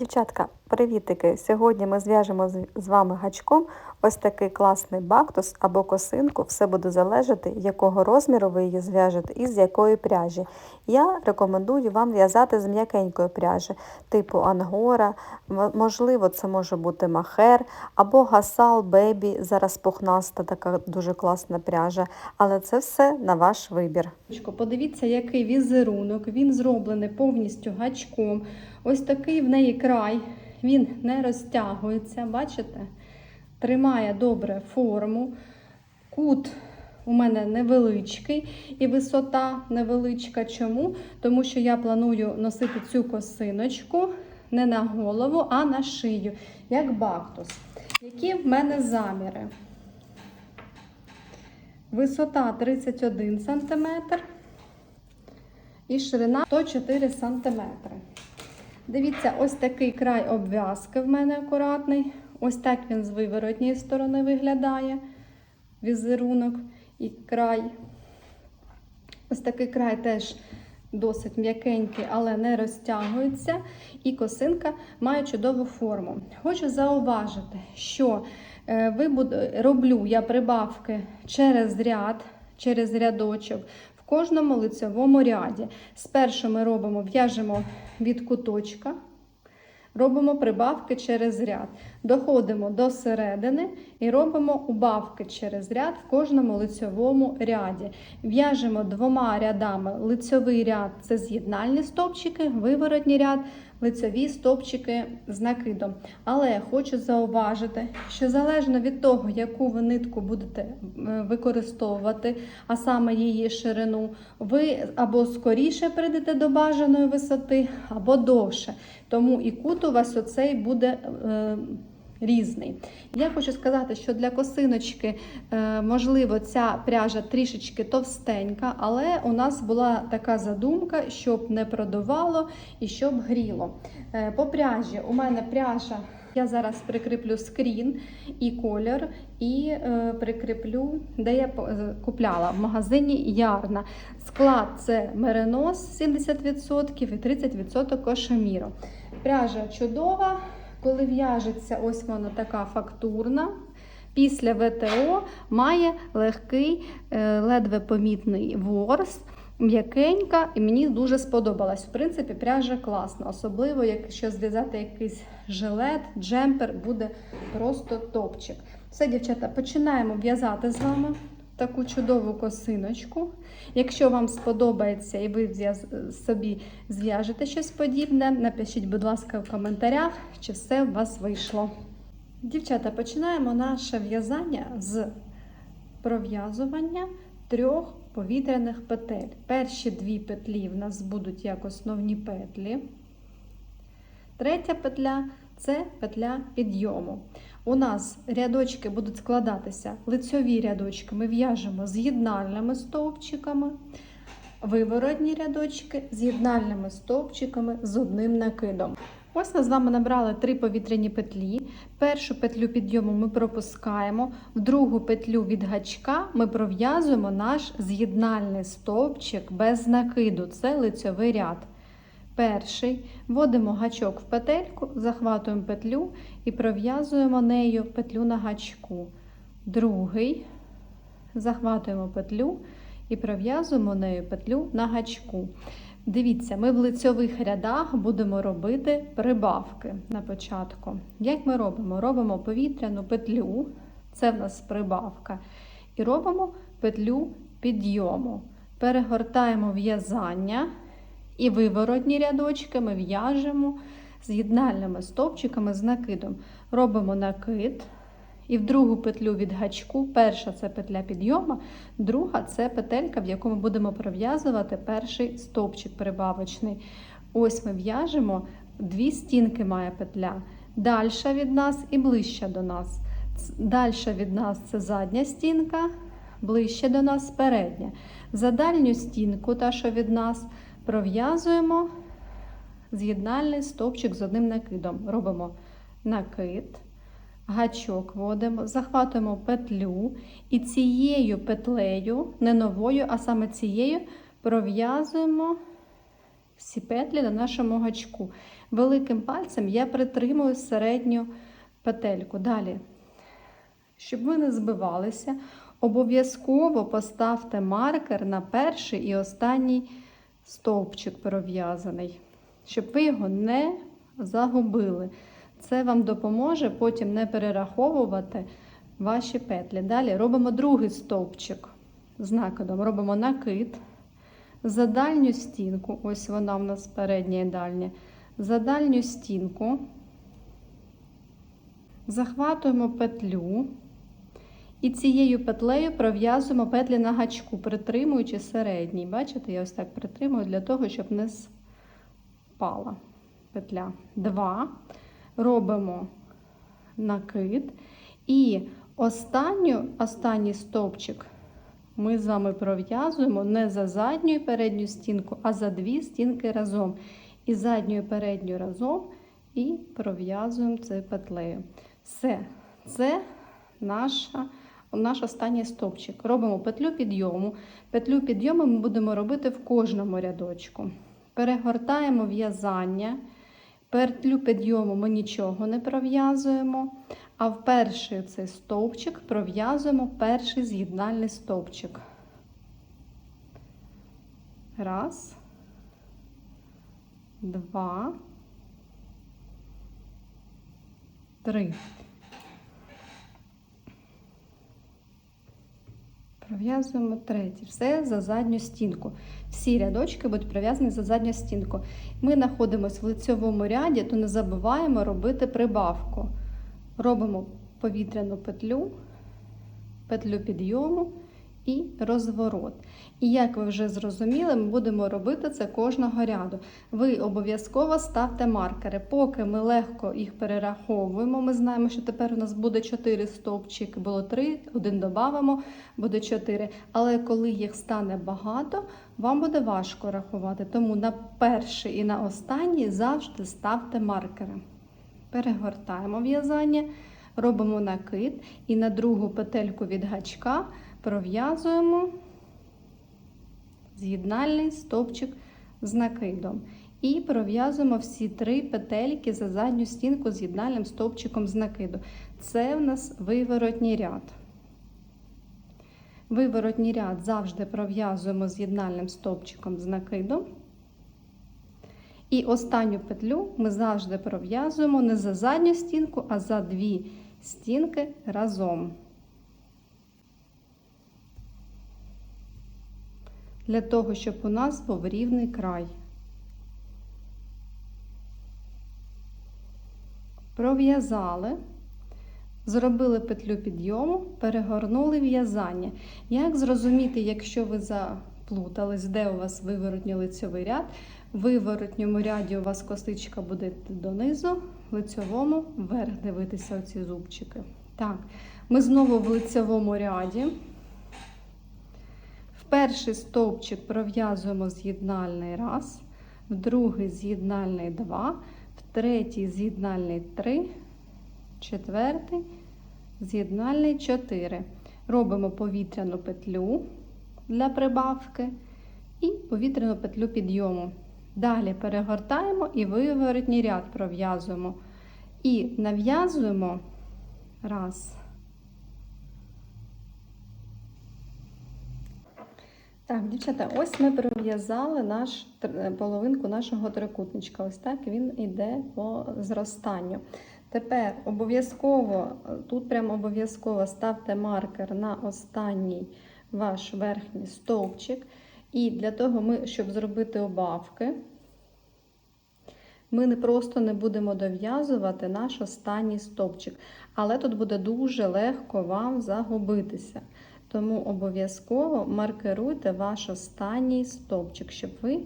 Дівчатка, привітики! Сьогодні ми зв'яжемо з- вами гачком ось такий класний бактус або косинку. Все буде залежати, якого розміру ви її зв'яжете і з якої пряжі. Я рекомендую вам в'язати з м'якенької пряжі, типу ангора, можливо, це може бути махер або гасал, бебі. Зараз пухнаста така дуже класна пряжа, але це все на ваш вибір. Подивіться, який візерунок. Він зроблений повністю гачком. Ось такий в неї край. Він не розтягується, бачите? Тримає добре форму. Кут у мене невеличкий і висота невеличка. Чому? Тому що я планую носити цю косиночку не на голову, а на шию, як бактус. Які в мене заміри? Висота 31 см і ширина 104 см. Дивіться, ось такий край обв'язки в мене акуратний. Ось так він з виворотньої сторони виглядає. Візерунок і край. Ось такий край теж досить м'якенький, але не розтягується. І косинка має чудову форму. Хочу зауважити, що е, роблю я прибавки через ряд, через рядочок кожному лицевому ряді. Спершу ми робимо, в'яжемо від куточка. Робимо прибавки через ряд. Доходимо до середини і робимо убавки через ряд в кожному лицьовому ряді. В'яжемо двома рядами. Лицьовий ряд це з'єднальні стовпчики, виворотній ряд, лицьові стовпчики з накидом. Але хочу зауважити, що залежно від того, яку ви нитку будете е, використовувати, а саме її ширину, ви або скоріше прийдете до бажаної висоти, або довше. Тому і кут у вас оцей буде е, різний. Я хочу сказати, що для косиночки, е, можливо, ця пряжа трішечки товстенька, але у нас була така задумка, щоб не продувало і щоб гріло. Е, по пряжі у мене пряжа. Я зараз прикріплю скрін і колір, і е, прикріплю, де я е, купляла в магазині Ярна. Склад це меринос 70% і 30% кошеміро. Пряжа чудова, коли в'яжеться, ось вона така фактурна. Після ВТО має легкий, е, ледве помітний ворс, м'якенька, і мені дуже сподобалась. В принципі, пряжа класна, особливо, якщо зв'язати якийсь жилет, джемпер, буде просто топчик. Все, дівчата, починаємо в'язати з вами таку чудову косиночку. Якщо вам сподобається і ви собі зв'яжете щось подібне, напишіть, будь ласка, в коментарях, чи все у вас вийшло. Дівчата, починаємо наше в'язання з пров'язування трьох повітряних петель. Перші дві петлі в нас будуть як основні петлі. Третя петля це петля підйому. У нас рядочки будуть складатися, лицьові рядочки ми в'яжемо з'єднальними стовпчиками, виворотні рядочки з'єднальними стовпчиками з одним накидом. Ось ми з вами набрали три повітряні петлі. Першу петлю підйому ми пропускаємо, в другу петлю від гачка ми пров'язуємо наш з'єднальний стовпчик без накиду. Це лицьовий ряд. Перший вводимо гачок в петельку, захватуємо петлю і пров'язуємо нею петлю на гачку. Другий захватуємо петлю і пров'язуємо нею петлю на гачку. Дивіться, ми в лицьових рядах будемо робити прибавки на початку. Як ми робимо? Робимо повітряну петлю, це в нас прибавка, і робимо петлю підйому. Перегортаємо в'язання і виворотні рядочки ми в'яжемо з'єднальними стовпчиками з накидом. Робимо накид. І в другу петлю від гачку, перша це петля підйому, друга це петелька, в яку ми будемо пров'язувати перший стовпчик прибавочний. Ось ми в'яжемо, дві стінки має петля. Дальша від нас і ближча до нас. Дальша від нас це задня стінка, ближче до нас передня. За дальню стінку, та що від нас, пров'язуємо з'єднальний стовпчик з одним накидом. Робимо накид гачок вводимо, захватуємо петлю і цією петлею, не новою, а саме цією, пров'язуємо всі петлі на нашому гачку. Великим пальцем я притримую середню петельку. Далі, щоб ви не збивалися, обов'язково поставте маркер на перший і останній стовпчик пров'язаний, щоб ви його не загубили. Це вам допоможе потім не перераховувати ваші петлі. Далі робимо другий стовпчик з накидом. Робимо накид за дальню стінку. Ось вона в нас передня і дальня. За дальню стінку захватуємо петлю і цією петлею пров'язуємо петлі на гачку, притримуючи середній. Бачите, я ось так притримую для того, щоб не спала петля. Два. Робимо накид. І останню, останній стовпчик ми з вами пров'язуємо не за задню і передню стінку, а за дві стінки разом. І задню і передню разом і пров'язуємо цією петлею. Все, це наша, наш останній стовпчик. Робимо петлю підйому. Петлю підйому ми будемо робити в кожному рядочку. Перегортаємо в'язання. Петлю підйому ми нічого не пров'язуємо, а в перший цей стовпчик пров'язуємо перший з'єднальний стовпчик. Раз, два, три. Пров'язуємо третій. Все за задню стінку. Всі рядочки будуть пров'язані за задню стінку. Ми знаходимося в лицьовому ряді, то не забуваємо робити прибавку. Робимо повітряну петлю, петлю підйому і розворот. І як ви вже зрозуміли, ми будемо робити це кожного ряду. Ви обов'язково ставте маркери. Поки ми легко їх перераховуємо, ми знаємо, що тепер у нас буде 4 стовпчики, було 3, один додамо, буде 4. Але коли їх стане багато, вам буде важко рахувати. Тому на перший і на останній завжди ставте маркери. Перегортаємо в'язання, робимо накид і на другу петельку від гачка пров'язуємо з'єднальний стовпчик з накидом. І пров'язуємо всі три петельки за задню стінку з'єднальним стовпчиком з накиду. Це в нас виворотній ряд. Виворотній ряд завжди пров'язуємо з'єднальним стовпчиком з накидом. І останню петлю ми завжди пров'язуємо не за задню стінку, а за дві стінки разом. Для того, щоб у нас був рівний край. Пров'язали, зробили петлю підйому, перегорнули в'язання. Як зрозуміти, якщо ви заплутались, де у вас виворотній лицьовий ряд? В виворотньому ряді у вас косичка буде донизу, в лицьовому вверх дивитися оці зубчики. Так, ми знову в лицьовому ряді. Перший стовпчик пров'язуємо з'єднальний раз, в другий з'єднальний два, в третій з'єднальний три, четвертий з'єднальний чотири. Робимо повітряну петлю для прибавки і повітряну петлю підйому. Далі перегортаємо і виворотній ряд пров'язуємо. І нав'язуємо раз. Так, дівчата, ось ми пров'язали наш половинку нашого трикутничка. Ось так він іде по зростанню. Тепер обов'язково, тут прямо обов'язково ставте маркер на останній ваш верхній стовпчик. І для того, ми, щоб зробити обавки, ми не просто не будемо дов'язувати наш останній стовпчик, але тут буде дуже легко вам загубитися. Тому обов'язково маркируйте ваш останній стовпчик, щоб ви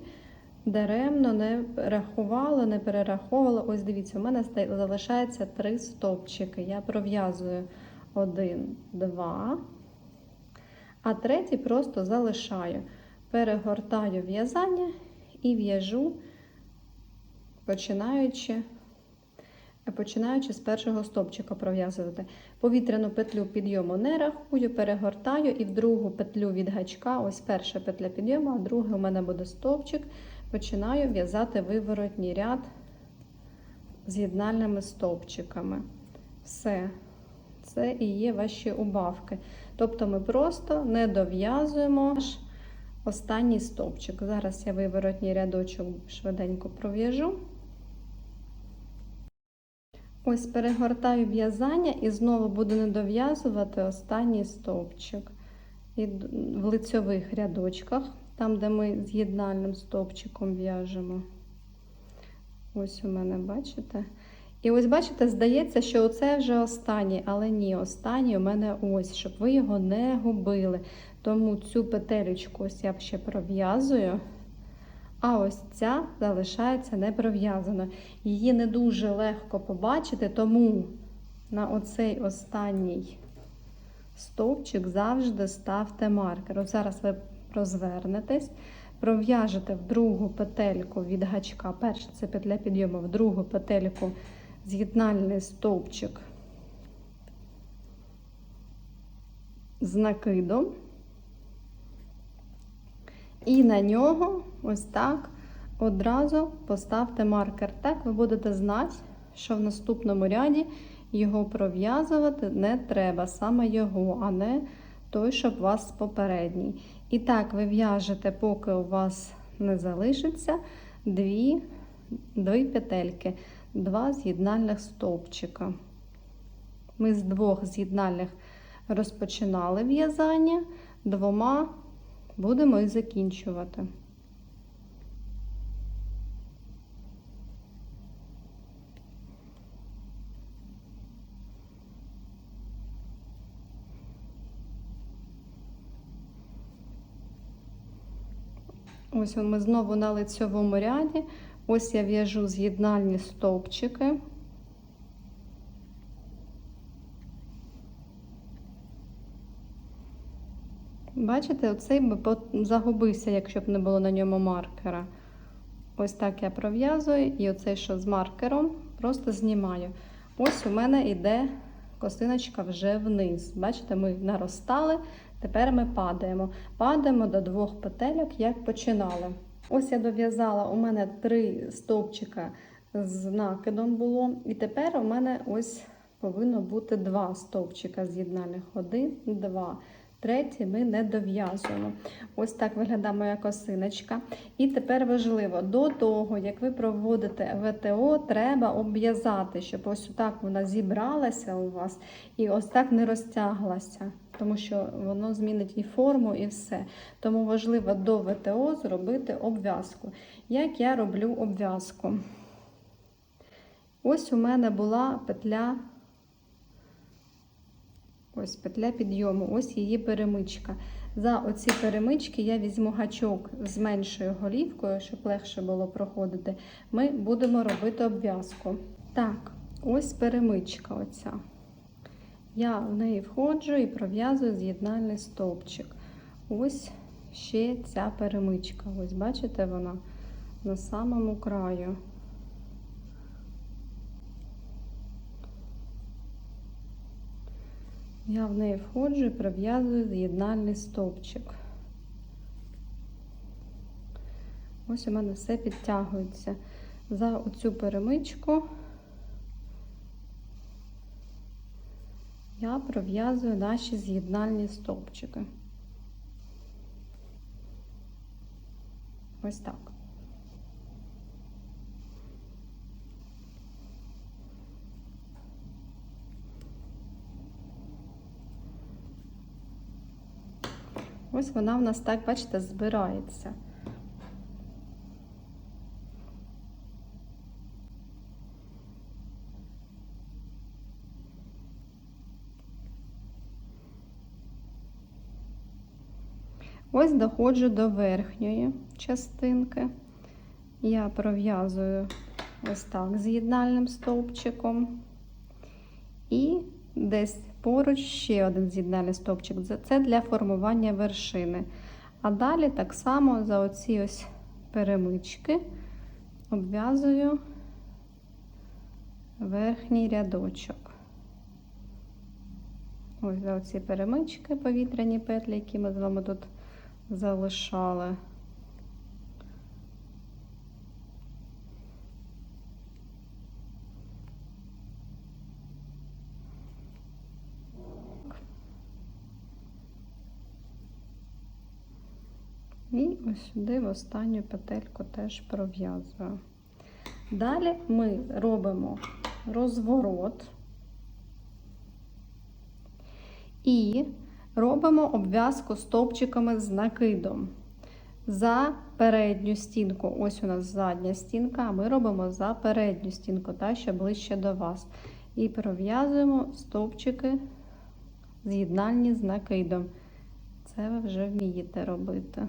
даремно не рахували, не перераховували. Ось дивіться, у мене залишається три стовпчики. Я пров'язую один, два, а третій просто залишаю. Перегортаю в'язання і в'яжу, починаючи починаючи з першого стовпчика пров'язувати. Повітряну петлю підйому не рахую, перегортаю і в другу петлю від гачка, ось перша петля підйому, а друга у мене буде стовпчик. починаю в'язати виворотній ряд з'єднальними стовпчиками. Все. Це і є ваші убавки. Тобто ми просто не дов'язуємо аж останній стовпчик. Зараз я виворотній рядочок швиденько пров'яжу. Ось перегортаю в'язання і знову буду не останній стовпчик. В лицьових рядочках, там, де ми з'єднальним стовпчиком в'яжемо. Ось у мене, бачите? І ось, бачите, здається, що оце вже останній, але ні, останній у мене ось, щоб ви його не губили. Тому цю петелечку ось я ще пров'язую. А ось ця залишається не пров'язаною. Її не дуже легко побачити, тому на оцей останній стовпчик завжди ставте маркер. От зараз ви розвернетесь, пров'яжете в другу петельку від гачка. Перша це петля підйому, в другу петельку з'єднальний стовпчик з накидом. І на нього ось так одразу поставте маркер. Так ви будете знати, що в наступному ряді його пров'язувати не треба, саме його, а не той, щоб у вас попередній. І так ви в'яжете, поки у вас не залишиться дві, дві петельки, два з'єднальних стовпчика. Ми з двох з'єднальних розпочинали в'язання, двома будемо і закінчувати. Ось ми знову на лицьовому ряді. Ось я в'яжу з'єднальні стовпчики. Бачите, оцей би загубився, якщо б не було на ньому маркера. Ось так я пров'язую, і оцей, що з маркером, просто знімаю. Ось у мене йде косиночка вже вниз. Бачите, ми наростали, тепер ми падаємо. Падаємо до двох петельок, як починали. Ось я дов'язала, у мене три стовпчика з накидом було. І тепер у мене ось повинно бути два стовпчика з'єднальних. Один, два. Третій ми не дов'язуємо. Ось так виглядає моя косиночка. І тепер важливо, до того, як ви проводите ВТО, треба обв'язати, щоб ось так вона зібралася у вас і ось так не розтяглася, тому що воно змінить і форму, і все. Тому важливо до ВТО зробити обв'язку. Як я роблю обв'язку? Ось у мене була петля. Ось петля підйому, ось її перемичка. За оці перемички я візьму гачок з меншою голівкою, щоб легше було проходити. Ми будемо робити обв'язку. Так, ось перемичка оця. Я в неї входжу і пров'язую з'єднальний стовпчик. Ось ще ця перемичка. Ось бачите, вона на самому краю. Я в неї входжу і пров'язую з'єднальний стовпчик. Ось у мене все підтягується. За оцю перемичку я пров'язую наші з'єднальні стовпчики. Ось так. Ось вона в нас так, бачите, збирається. Ось доходжу до верхньої частинки. Я пров'язую ось так з'єднальним стовпчиком. І десь поруч ще один з'єднальний стовпчик. Це- для формування вершини. А далі так само за оці ось перемички обв'язую верхній рядочок. Ось за оці перемички повітряні петлі, які ми з вами тут залишали. І ось сюди в останню петельку теж пров'язую. Далі ми робимо розворот і робимо обв'язку стовпчиками з накидом. За передню стінку, ось у нас задня стінка, а ми робимо за передню стінку, та що ближче до вас. І пров'язуємо стовпчики з'єднальні з накидом. Це ви вже вмієте робити.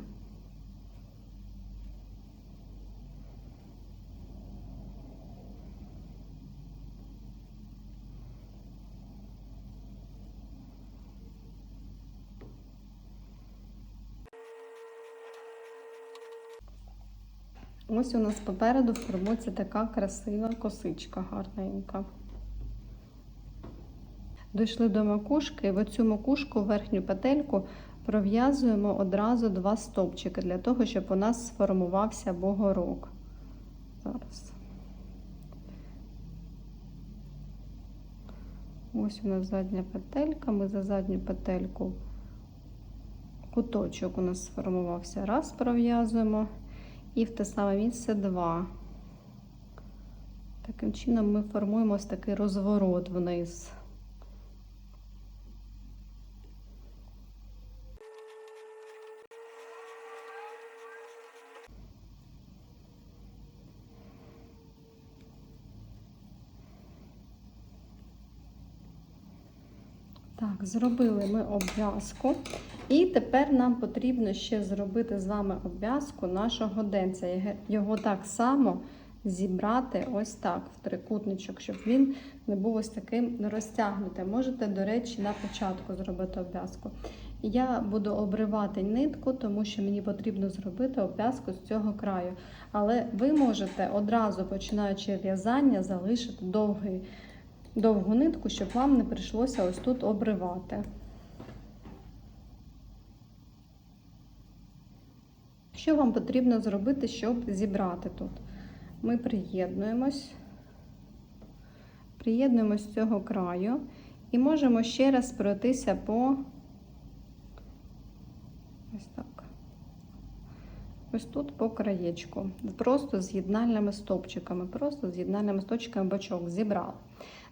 Ось у нас попереду формується така красива косичка гарненька. Дійшли до макушки, і в цю макушку, верхню петельку, пров'язуємо одразу два стовпчики для того, щоб у нас сформувався бугорок. Зараз. Ось у нас задня петелька, ми за задню петельку куточок у нас сформувався. Раз пров'язуємо і в те саме місце два. Таким чином ми формуємо ось такий розворот вниз. Так, зробили ми обв'язку. І тепер нам потрібно ще зробити з вами обв'язку нашого денця. Його- так само зібрати ось так в трикутничок, щоб він не був ось таким розтягнутим. Можете, до речі, на початку зробити обв'язку. Я буду обривати нитку, тому що мені потрібно зробити обв'язку з цього краю. Але ви можете одразу, починаючи в'язання, залишити довгий довгу нитку, щоб вам не прийшлося ось тут обривати. Що вам потрібно зробити, щоб зібрати тут? Ми приєднуємось, приєднуємось з цього краю і можемо ще раз пройтися по ось так. Ось тут по краєчку. Просто з'єднальними стопчиками, просто з'єднальними стопчиками бочок зібрали.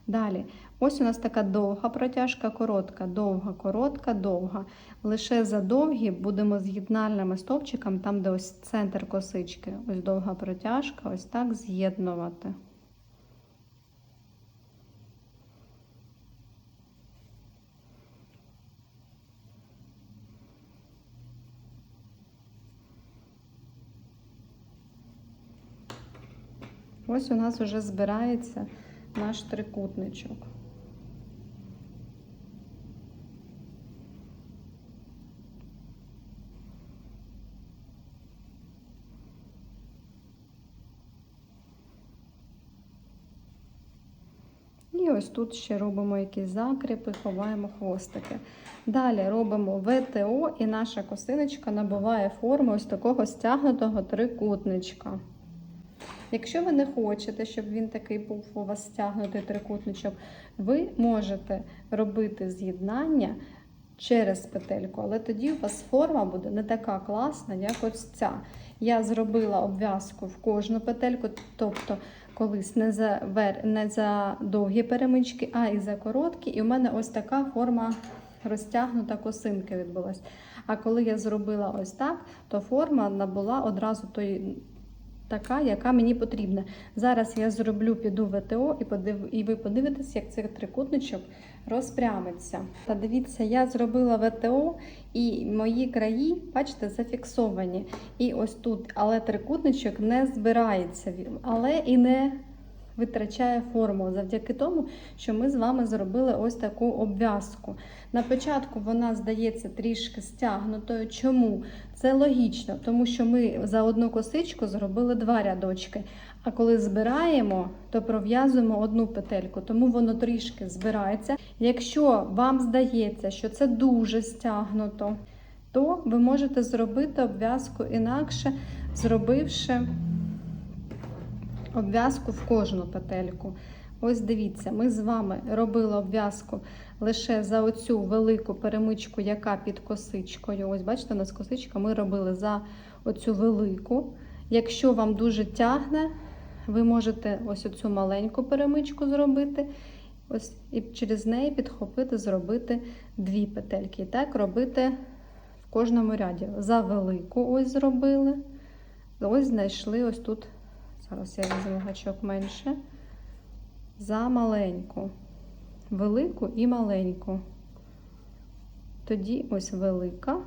Далі, ось у нас така довга протяжка, коротка, довга, коротка, довга. Лише за довгі будемо з'єднальними стовпчиками, там, де ось центр косички, ось довга протяжка, ось так з'єднувати. Ось у нас вже збирається наш трикутничок. І ось тут ще робимо якісь закріпи, ховаємо хвостики. Далі робимо ВТО, і наша косиночка набуває форму ось такого стягнутого трикутничка. Якщо ви не хочете, щоб він такий був у вас стягнутий трикутничок, ви можете робити з'єднання через петельку, але тоді у вас форма буде не така класна, як ось ця. Я зробила обв'язку в кожну петельку, тобто колись не за, вер... не за довгі перемички, а і за короткі. І у мене ось така форма розтягнута косинки відбулась. А коли я зробила ось так, то форма набула одразу тої така, яка мені потрібна. Зараз я зроблю, піду ВТО і, подив... і ви подивитесь, як цей трикутничок розпрямиться. Та дивіться, я зробила ВТО і мої краї, бачите, зафіксовані. І ось тут, але трикутничок не збирається, але і не витрачає форму завдяки тому, що ми з вами зробили ось таку обв'язку. На початку вона здається трішки стягнутою. Чому? Це логічно, тому що ми за одну косичку зробили два рядочки. А коли збираємо, то пров'язуємо одну петельку, тому воно трішки збирається. Якщо вам здається, що це дуже стягнуто, то ви можете зробити обв'язку інакше, зробивши обв'язку в кожну петельку. Ось дивіться, ми з вами робили обв'язку лише за оцю велику перемичку, яка під косичкою. Ось бачите, у нас косичка, ми робили за оцю велику. Якщо вам дуже тягне, ви можете ось оцю маленьку перемичку зробити. Ось і через неї підхопити, зробити дві петельки. І так робити в кожному ряді. За велику ось зробили. Ось знайшли ось тут. Зараз я візьму гачок менше. За маленьку. Велику і маленьку. Тоді ось велика.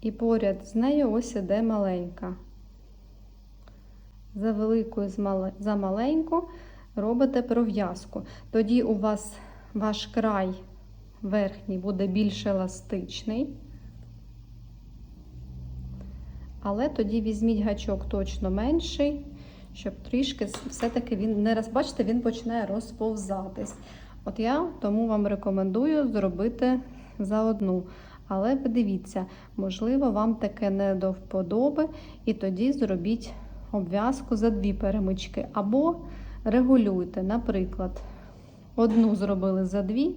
І поряд з нею ось іде маленька. За велику і за маленьку робите пров'язку. Тоді у вас ваш край верхній буде більш еластичний. Але тоді візьміть гачок точно менший, щоб трішки все-таки він не роз... бачите, він починає розповзатись. От я тому вам рекомендую зробити за одну. Але подивіться, можливо, вам таке не до вподоби, і тоді зробіть обв'язку за дві перемички. Або регулюйте, наприклад, одну зробили за дві,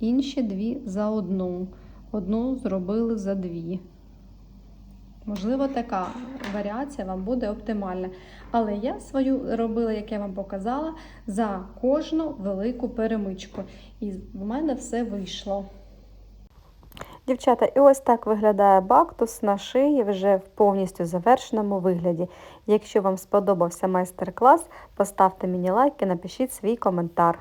інші дві за одну. Одну зробили за дві. Можливо, така варіація вам буде оптимальна. Але я свою робила, як я вам показала, за кожну велику перемичку. І в мене все вийшло. Дівчата, і ось так виглядає бактус на шиї вже в повністю завершеному вигляді. Якщо вам сподобався майстер-клас, поставте мені лайк і напишіть свій коментар.